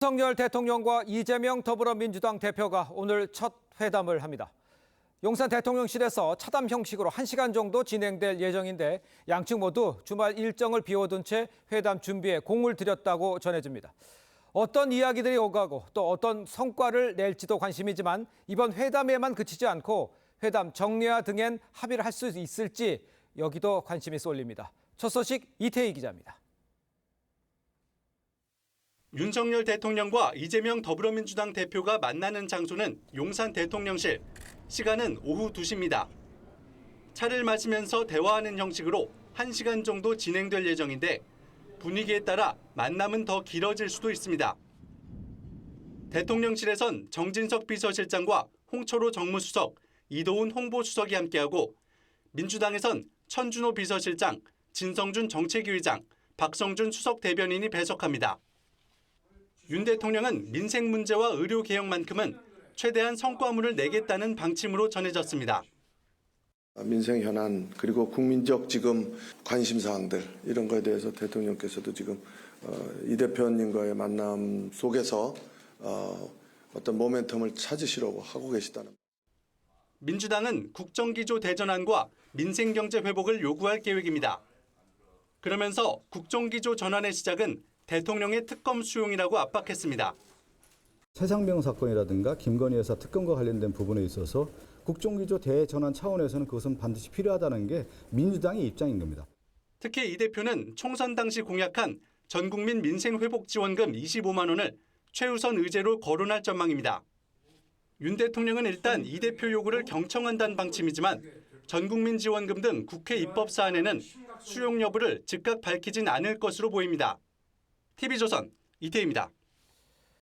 윤석열 대통령과 이재명 더불어민주당 대표가 오늘 첫 회담을 합니다. 용산 대통령실에서 차담 형식으로 1시간 정도 진행될 예정인데 양측 모두 주말 일정을 비워둔 채 회담 준비에 공을 들였다고 전해집니다. 어떤 이야기들이 오가고 또 어떤 성과를 낼지도 관심이지만 이번 회담에만 그치지 않고 회담 정례화 등엔 합의를 할 수 있을지 여기도 관심이 쏠립니다. 첫 소식 이태희 기자입니다. 윤석열 대통령과 이재명 더불어민주당 대표가 만나는 장소는 용산 대통령실. 시간은 오후 2시입니다. 차를 마시면서 대화하는 형식으로 1시간 정도 진행될 예정인데 분위기에 따라 만남은 더 길어질 수도 있습니다. 대통령실에선 정진석 비서실장과 홍철호 정무수석, 이도훈 홍보수석이 함께하고 민주당에선 천준호 비서실장, 진성준 정책위 의장, 박성준 수석 대변인이 배석합니다. 윤 대통령은 민생 문제와 의료 개혁만큼은 최대한 성과물을 내겠다는 방침으로 전해졌습니다. 민생 현안 그리고 국민적 지금 관심 사항들 이런 거에 대해서 대통령께서도 지금 어, 이 대표님과의 만남 속에서 어, 어떤 모멘텀을 찾으시려고 하고 계시다는. 민주당은 국정기조 대전환과 민생경제 회복을 요구할 계획입니다. 그러면서 국정기조 전환의 시작은 대통령의 특검 수용이라고 압박했습니다. 최상병 사건이라든가 김건희 여사 특검과 관련된 부분에 있어서 국정기조 대전환 차원에서는 그것은 반드시 필요하다는 게 민주당의 입장인 겁니다. 특히 이 대표는 총선 당시 공약한 전국민 민생회복지원금 25만 원을 최우선 의제로 거론할 전망입니다. 윤 대통령은 일단 이 대표 요구를 경청한다는 방침이지만 전국민 지원금 등 국회 입법 사안에는 수용 여부를 즉각 밝히진 않을 것으로 보입니다. TV조선 이태희입니다.